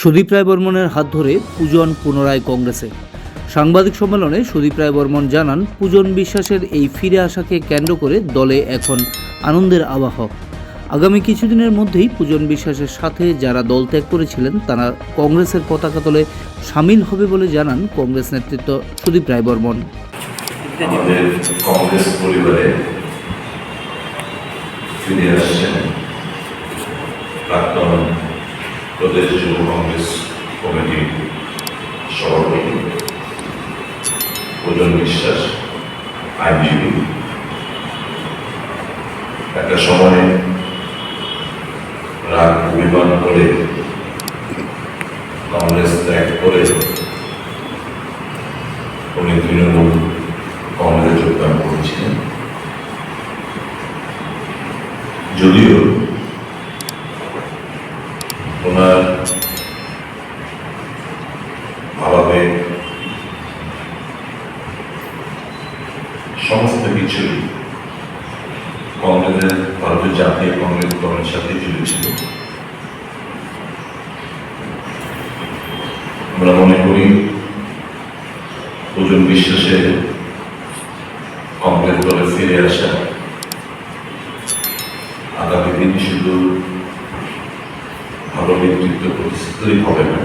সুদীপ রায় বর্মনের হাত ধরে পূজন পুনরায় কংগ্রেসে। সাংবাদিক সম্মেলনে সুদীপ রায় বর্মন জানান, পূজন বিশ্বাসের এই ফিরে আসাকে কেন্দ্র করে দলে এখন আনন্দের আবাহ আগামী কিছুদিনের মধ্যেই পূজন বিশ্বাসের সাথে যারা দল ত্যাগ করেছিলেন, তারা কংগ্রেসের পতাকা তলে সামিল হবে বলে জানান কংগ্রেস নেতৃত্ব সুদীপ রায় বর্মন। প্রাক্তন প্রদেশ যুব কংগ্রেস কমিটির সভাপতি পূজন বিশ্বাস, আইনজীবী। একটা সময় রাগ অভিমান করে কংগ্রেস ত্যাগ করে উনি তৃণমূল কংগ্রেসে যোগদান করেছিলেন। যদিও ওনার ভাবাবেগ সমস্ত কিছু কংগ্রেসের, ভারতীয় জাতীয় কংগ্রেস দলের সাথে জুড়ে ছিল আমরা মনে করি ওজন বিশ্বাসের কংগ্রেস দলে ফিরে আসা, আগামী দিন শুধু ভালো নেতৃত্ব প্রতিষ্ঠিতই হবে না।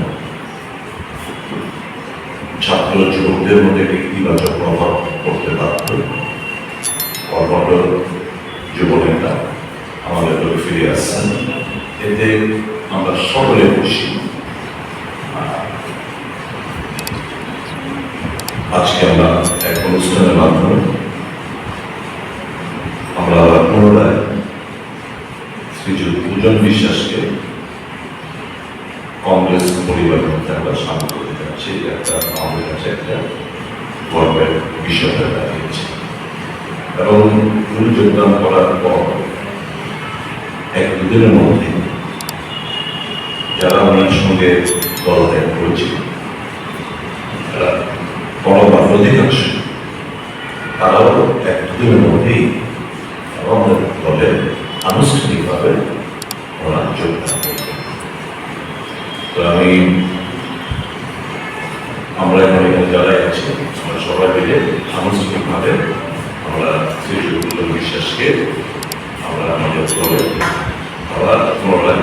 ছাত্র যুবকদের মধ্যে একটি ইতিবাচক প্রভাব করতে বাধ্য। কর্মঠ যুবনেতা আমাদের দলে ফিরে আসছেন। এতে আমরা সকলে খুশি। আজকে আমরা এক অনুষ্ঠানের মাধ্যমে আমরা আবার পুনরায় শ্রীযুক্ত পূজন বিশ্বাসকে কংগ্রেস পরিবারের মধ্যে আমরা সামিল করতে এটা একটা আমাদের কাছে একটা গর্বের বিষয় দাঁড়িয়েছে। এবং উনি যোগদান করার পর এক দুদিনের মধ্যে যারা ওনার সঙ্গে দল ত্যাগ করেছিল তারা বড়বার অধিকাংশ তারাও এক দুদিনের মধ্যেই আমাদের দলে আনুষ্ঠানিকভাবে ওরা যোগদান করবে। তো আমি আমরা এখানে যারা আছি, আমরা সবাই মিলে সামাজিকভাবে আমরা শ্রী রবীন্দ্র বিশ্বাসকে আমরা আমাদের আবার পুনরায়